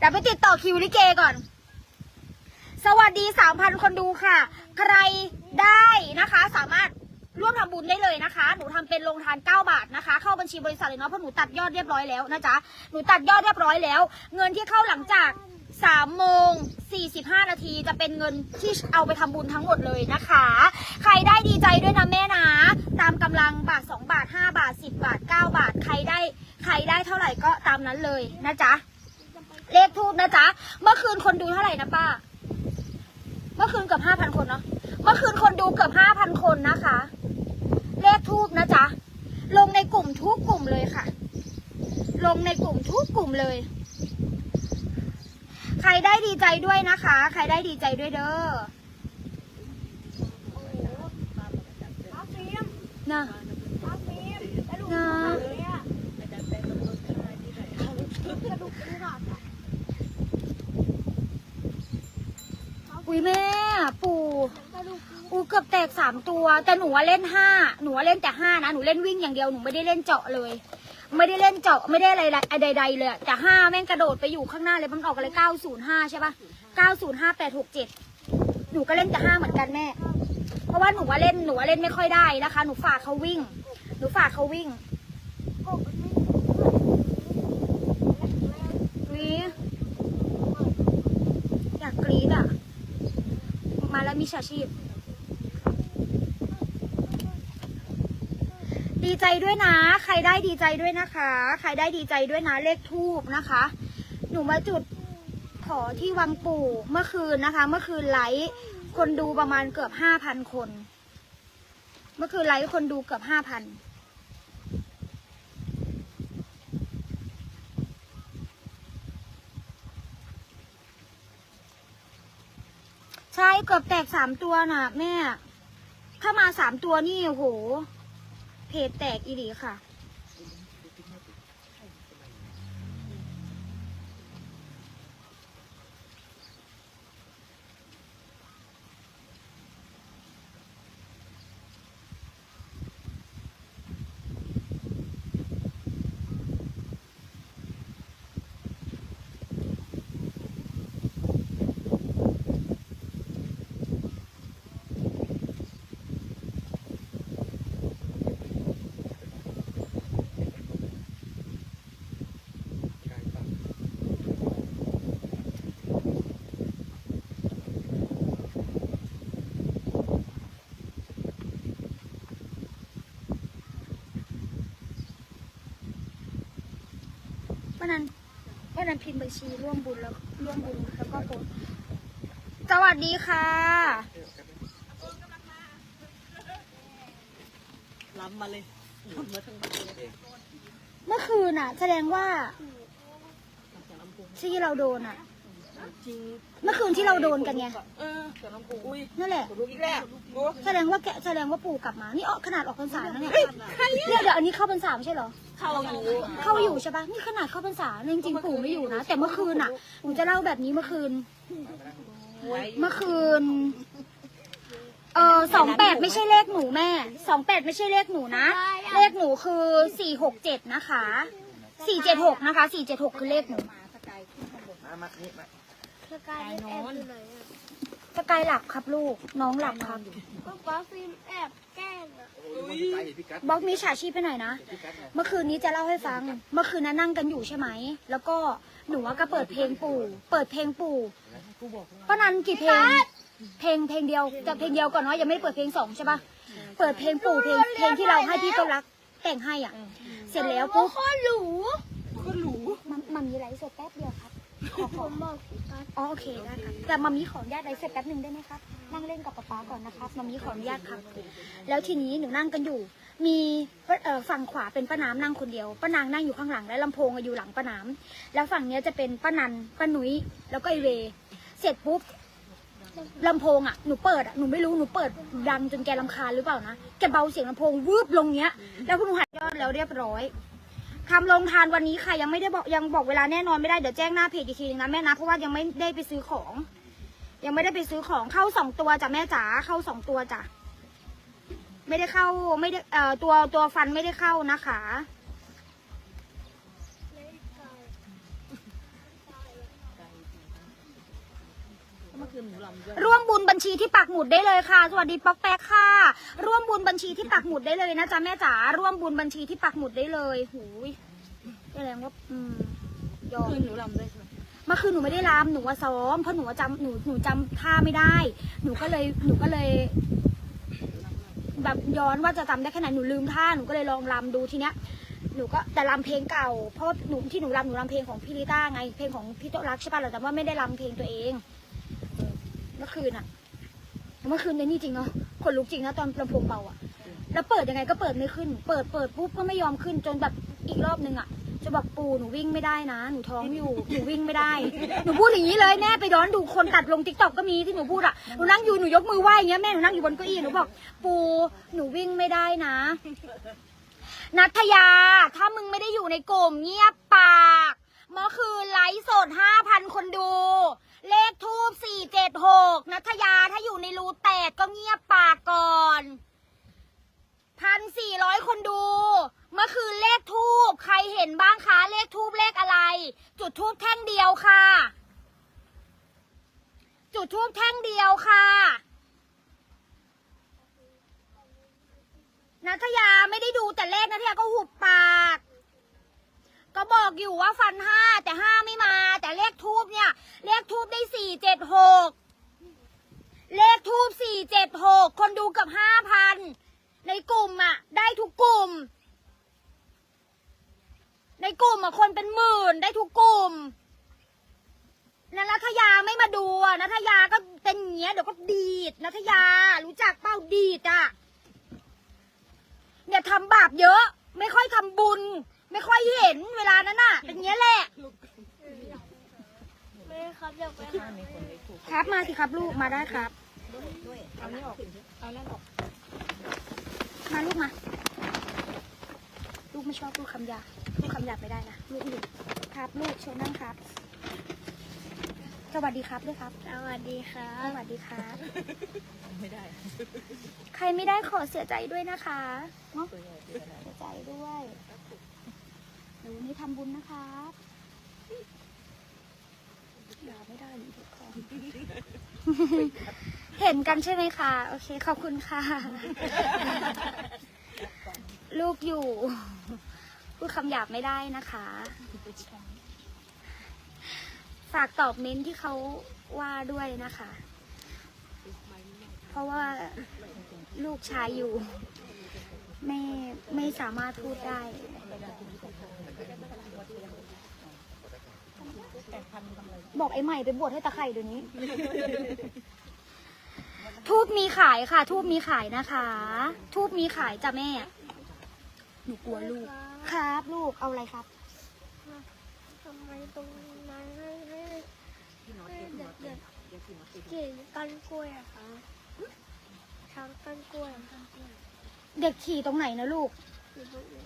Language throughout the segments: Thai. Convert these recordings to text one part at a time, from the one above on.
เดี๋ยวไปติดต่อคิวลิเกก่อน สวัสดีสามพันคนดูค่ะ ใครได้นะคะ สามารถร่วมทำบุญได้เลยนะคะ หนูทำเป็นโรงทาน 9 บาทนะคะ เข้าบัญชีบริษัทเลยเนาะ เพราะหนูตัดยอดเรียบร้อยแล้วนะจ๊ะ หนูตัดยอดเรียบร้อยแล้ว เงินที่เข้าหลังจาก3โมง45 นาทีจะเป็นเงินที่เอาไปทำบุญทั้งหมดเลยนะคะ ใครได้ดีใจด้วยนะแม่นะ ตามกำลังบาท 2 บาท 5 บาท 10 บาท 9 บาท ใครได้ ใครได้เท่าไหร่ก็ตามนั้นเลยนะจ๊ะ เลขทูบนะจ๊ะ เมื่อคืนคนดูเท่าไหร่นะป้า เมื่อคืนเกือบห้าพันคนเนาะ เมื่อคืนคนดูเกือบห้าพันคนนะคะ เลขทูบนะจ๊ะ ลงในกลุ่มทุกกลุ่มเลยค่ะ ลงในกลุ่มทุกกลุ่มเลย ใครได้ดีใจด้วยนะคะ ใครได้ดีใจด้วยเด้อนะนะ อุ้ยแม่ ปู่อูเกือบแตกสามตัว แต่หนูว่าเล่นห้าหนูว่าเล่นแต่ห้านะหนูเล่นวิ่งอย่างเดียวหนูไม่ได้เล่นเจาะเลย ไม่ได้เล่นเจาะไม่ได้อะไรใดๆเลย แต่ห้าแม่งกระโดดไปอยู่ข้างหน้าเลยมันออกอะไรเก้าศูนย์ห้าใช่ปะเก้าศูนย์ห้าแปดหกเจ็ดหนูก็เล่นแต่ห้าเหมือนกันแม่ เพราะว่าหนูว่าเล่นหนูว่าเล่นไม่ค่อยได้นะคะ หนูฝากเขาวิ่ง หนูฝากเขาวิ่งวิอยากกรี๊ดอะ และมิชาชีพ ดีใจด้วยนะ ใครได้ดีใจด้วยนะคะ ใครได้ดีใจด้วยนะ เลขทูบนะคะ หนูมาจุดขอที่วังปู่เมื่อคืนนะคะ เมื่อคืนไลฟ์คนดูประมาณเกือบห้าพันคน เมื่อคืนไลฟ์คนดูเกือบห้าพัน ใช่เกือบแตกสามตัวน่ะ แม่ ถ้ามาสามตัวนี่โอ้โห เพจแตกอีหลีค่ะ นนั้นวันนั้นพิมพ์บัญชีร่วมบุญแล้วร่วมบุญแล้วก็โพสต์สวัสดีค่ะล้ำมาเลยล้ำมาทั้งหมดเลยเมื่อคืนอะ แสดงว่าที่เราโดนอะ จริงเมื่อคืนที่เราโดนกันไงเออเดี๋ยวน้ำปูอุ้ยนั่นแหละลูกอีกแล้วกูแสดงว่าแกแสดงว่าปู่กลับมา นี่ออกขนาดออกพรรษาแล้วเนี่ยเนี่ยเดี๋ยวอันนี้เข้าพรรษาไม่ใช่เหรอ เข้าอยู่เข้าอยู่ใช่ปะนี่ขนาดเข้าพรรษาเนี่ยจริงๆปู่ไม่อยู่นะ แต่เมื่อคืนอะหนูจะเล่าแบบนี้เมื่อคืน เมื่อคืน เออสองแปดไม่ใช่เลขหนูแม่สองแปดไม่ใช่เลขหนูนะ เลขหนูคือสี่หกเจ็ดนะคะสี่เจ็ดหกนะคะสี่เจ็ดหกคือเลขหนูมามานี่มาสกายแอบอยู่ไหนอะสกายหลับครับลูกน้องหลับครับก็ป้าฟิล์มแอบแก ล้งอะไปพี่กัดบล็อกมีฉาชีพไปหน่อยนะพี่กัดเมื่อคืนนี้จะเล่าให้ฟัง เมื่อคืนนั้นนั่งกันอยู่ใช่ไหม แล้วก็หนูว่าก็เปิดเพลงปู่ เปิดเพลงปู่ป้านันกี่เพลง เพลงเพลงเดียวจะเพลงเดียวก่อนเนาะยังไม่ได้เปิดเพลงสองใช่ปะเปิดเพลงปู่เพลงเพลงที่เราให้พี่ต้นรักแต่งให้อะ เสร็จแล้วปุ๊บโคตรหรูก็รู้มันมันมีไลฟ์สดแป๊บเดียวครับขอขผอมบอกพี่กัสอ๋อโอเคได้ครับแต่มามีขออนุญาตไลฟ์สดแป๊บหนึ่งได้ไหมครับ นั่งเล่นกับป๊าป๊าก่อนนะครับมามีขออนุญาตครับ แล้วทีนี้หนูนั่งกันอยู่ มีเอ่อฝั่งขวาเป็นป้าน้ำนั่งคนเดียวป้านางนั่งอยู่ข้างหลังและลำโพงอะอยู่หลังป้าน้ำแล้วฝั่งเนี้ยจะเป็นป้านันป้านุ้ยแล้วก็ไอเว เสร็จปุ๊บลำโพงอะ หนูเปิดอะ หนูไม่รู้ หนูเปิดดังจนแกลำคาญหรือเปล่านะ แกเบาเสียงลำโพงวืบลงเนี้ย แล้วพวกหนูหัดยอดแล้วเรียบร้อยทำลงทานวันนี้ค่ะ ยังไม่ได้บอกยังบอกเวลาแน่นอนไม่ได้ เดี๋ยวแจ้งหน้าเพจอีกทีนึงนะแม่นะ เพราะว่ายังไม่ได้ไปซื้อของ ยังไม่ได้ไปซื้อของเข้าสองตัวจ้ะแม่จ๋าเข้าสองตัวจ้ะไม่ได้เข้าไม่ได้เอ่อตัวตัวฟันไม่ได้เข้านะคะเเมื่อคืนหนูลำด้วยร่วมบุญบัญชีที่ปักหมุดได้เลยค่ะ สวัสดีป๊อกแป๊กค่ะ ร่วมบุญบัญชีที่ปักหมุดได้เลยนะจ๊ะแม่จ๋าร่วมบุญบัญชีที่ปักหมุดได้เลยหูยแสดงว่าอืมยอมคืนหนูลำด้วยใช่ไหม มื่อคืนหนูไม่ได้รำหนูว่าซ้อมเพราะหนูว่าจำหนูหนูจำท่าไม่ได้ หนูก็เลยหนูก็เลย แบบย้อนว่าจะจำได้แค่ไหนหนูลืมท่าหนูก็เลยลองรำดูทีเนี้ยหนูก็แต่รำเพลงเก่า เพราะว่าหนูที่หนูรำหนูรำเพลงของพี่ลิต้าไงเพลงของพี่โตรักใช่ป่ะเราแต่ว่าไม่ได้รำเพลงตัวเองเออเมื่อคืนอะเมื่อคืนในนี่จริงเนาะขนลุกจริงนะตอนลำโพงเบาอะแล้วเปิดยังไงก็เปิดไม่ขึ้น เปิดเปิดปุ๊บก็ไม่ยอมขึ้นจนแบบอีกรอบนึงอะ จะบอกปูหนูวิ่งไม่ได้นะ หนูท้องอยู่ หนูวิ่งไม่ได้ หนูพูดอย่างนี้เลยแม่ไปย้อนดูคนตัดลงติ๊กต็อกก็มีที่หนูพูดอะหนูนั่งอยู่หนูยกมือไหว้อย่างเงี้ยแม่หนูนั่งอยู่บนเก้าอี้หนูบอก ปูหนูวิ่งไม่ได้นะ นัทยา ถ้ามึงไม่ได้อยู่ในกลุ่มเงียบปากเมื่อคืนไลฟ์สดห้าพันคนดู เลขทูบสี่เจ็ดหกนัทยาถ้าอยู่ในรูแตกก็เงียบปากก่อนพันสี่ร้อยคนดู เมื่อคืนเลขท ห็นบ้างคะเลขทูบเลขอะไร จุดทูบแท่งเดียวค่ะ จุดทูบแท่งเดียวค่ะนัทยาไม่ได้ดูแต่เลขนัทยาก็หุบปาก ก็บอกอยู่ว่าฟันห้าแต่ห้าไม่มา แต่เลขทูบเนี่ย เลขทูบได้สี่เจ็ดหกเลขทูบสี่เจ็ดหกคนดูเกับห้าพันในกลุ่มอะ ได้ทุกกลุ่ม ในกลุ่มอะคนเป็นหมื่นได้ทุกกลุ่มแล้วนัทยาไม่มาดูอะนัทยาก็เป็นอย่างเงี้ยเดี๋ยวก็ดีดนัทยา รู้จักเป้าดีดอะเนี่ยทำบาปเยอะ ไม่ค่อยทำบุญ ไม่ค่อยเห็นเวลานั้นน่ะ เป็นอย่างเงี้ยแหละแม่ครับอยากไปหาครับมาสิครับลูกมาได้ครับเอานี่ออกเอานั่นออกมาลูกมาลูก ไม่ชอบพูดคำหยาบพูดคำหยาบไม่ได้นะลูกหยุดครับลูกเชิญนั่งครับ สวัสดีครับด้วยครับ สวัสดีครัสบวัสดีครับ ไม่ได้ใครไม่ได้ขอเสียใจด้วยนะคะเนาะเสียใจด้วยหนูนี่ทำบุญนะครับอย่าไม่ได้หนูทุกคนเห็นกันใช่ไหมคะ โอเค ขอบคุณค่ะ ลูกอยู่ พูดคำหยาบไม่ได้นะคะ ฝากตอบเม้นที่เขาว่าด้วยนะคะ เพราะว่าลูกชายอยู่ ไม่ไม่สามารถพูดได้บอกไอ้ใหม่ไปบวชให้ตะไคร่เดี๋ยวนี้ ทูบมีขายค่ะ ทูบมีขายนะคะ ทูบมีขายจ้ะแม่ หนูกลัวลูก ครับลูกเอาอะไรครับทำไมตรงนั้นให้ให้ให้เด็กเด็กๆขี่กันกล้วยอะคะช้างกันกล้วยกันกล้วยเด็กขี่ตรงไหนนะลูกอยู่ตรงนี้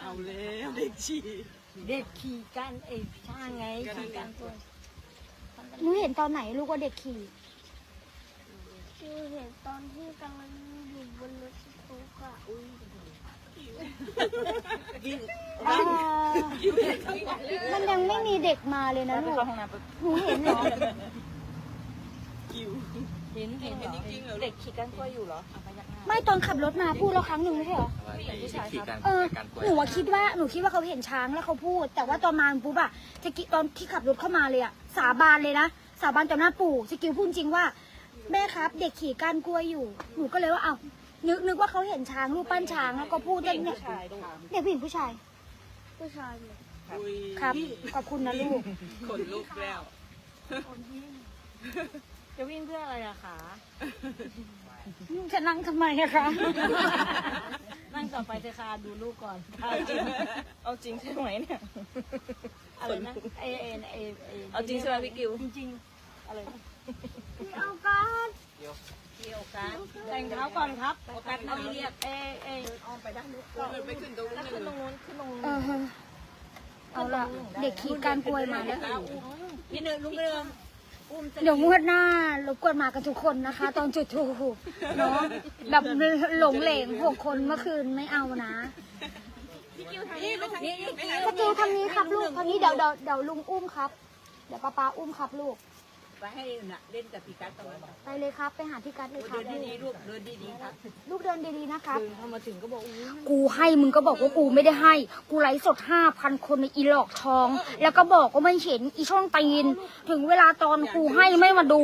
เอาแล้วเด็กฉี่เด็กขี่กันเอ้ยช่างไงขี่กันตัวหนูเห็นตอนไหนลูกว่าเด็กขี่คือเห็นตอนที่กำลังอยู่บนรถตุ๊กอะ อุ้ยเอ่อมันยังไม่มีเด็กมาเลยนะลูกเข้าห้องน้ำไปหนูเห็นเหรอกิวเห็นเห็นเหรอจริงๆเหรอเด็กขี่กันกล้วยอยู่เหรออะพยักหน้าไม่ตอนขับรถมาพูดแล้วครั้งหนึ่งไม่ใช่เหรอผู้ชายครับเออหนูว่าคิดว่าหนูคิดว่าเขาเห็นช้างแล้วเขาพูด แต่ว่าตอนมาปุ๊บอะสกิตอนที่ขับรถเข้ามาเลยอะสาบานเลยนะสาบานต่อหน้าปู่สกิลพูดจริงว่า แม่ครับ เด็กขี่ก้านกล้วยอยู่ หนูก็เลยว่าเอา นึกนึกว่าเขาเห็นช้างรูปปั้นช้างแล้วก็พูดเด็เล่กนเนี่ผู้ยชายด้วยเด็กผู้หญิงผู้ชาย ผู้ชายเนี่ยอุ้ยครับ ขอบคุณนะลูก ขนลุกแล้วจะวิ่งเพื่ออะไรอะคะจะนั่งทำไมอะคะ นั่งต่อไปเถอะค่ะดูลูกก่อน เอาจริงเอาจริงใช่ไหมเนี่ยอะไรนะเอเอเอเอเอาจริงใช่ไหมพี่กิวจริงๆอะไรนะพี่เอาการเกี่ยวกันแต่งเท้าก่อนครับโอกาสมาเรียกเอเออ้อมไปด้านนู้นก่อนไม่ขึ้นตรงแล้วนี้ขึ้นตรงนู้นขึ้นตรงนู้นเออเอาละเด็กขี่ก้านกล้วยมาแล้วพี่หนึ่งลุงเรืองอุ้มจะเดี๋ยวงวดหน้ารบกวนมากันทุกคนนะคะ ตอนจุดทูบเนาะแบบหลงเหลงหกคนเมื่อคืนไม่เอานะนี่ไปทางนี้นี่สกิลทางนี้ครับลูกทางนี้เดี๋ยวเดี๋ยวเดี๋ยวลุงอุ้มครับ เดี๋ยวป้าป้าอุ้มครับลูก ไปให้น่ะเล่นกับพี่กัดตรงนั้นไปเลยครับไปหาพี่กัดเลยครัเดิบนดีๆลูกเดินดีๆครับลูกเดินดีๆนะครับ เดินเข้ามาถึงก็บอกอุ้ยกูให้มึงก็บอกว่ากูไม่ได้ให้ กูไลฟ์สดห้าพันคนในอีหลอกทอง แล้วก็บอกว่าไม่เห็นอีช่องตีน ถึงเวลาตอนกูให้ไม่มาดู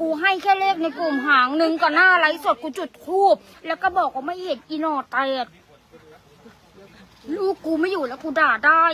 กูให้แค่เลขในกลุ่มหางหนึ่งก่อนหน้าไลฟ์สดกูจุดทูบแล้วก็บอกว่าไม่เห็นอีหนอเตดลูกกูไม่อยู่แล้วกูด่าได้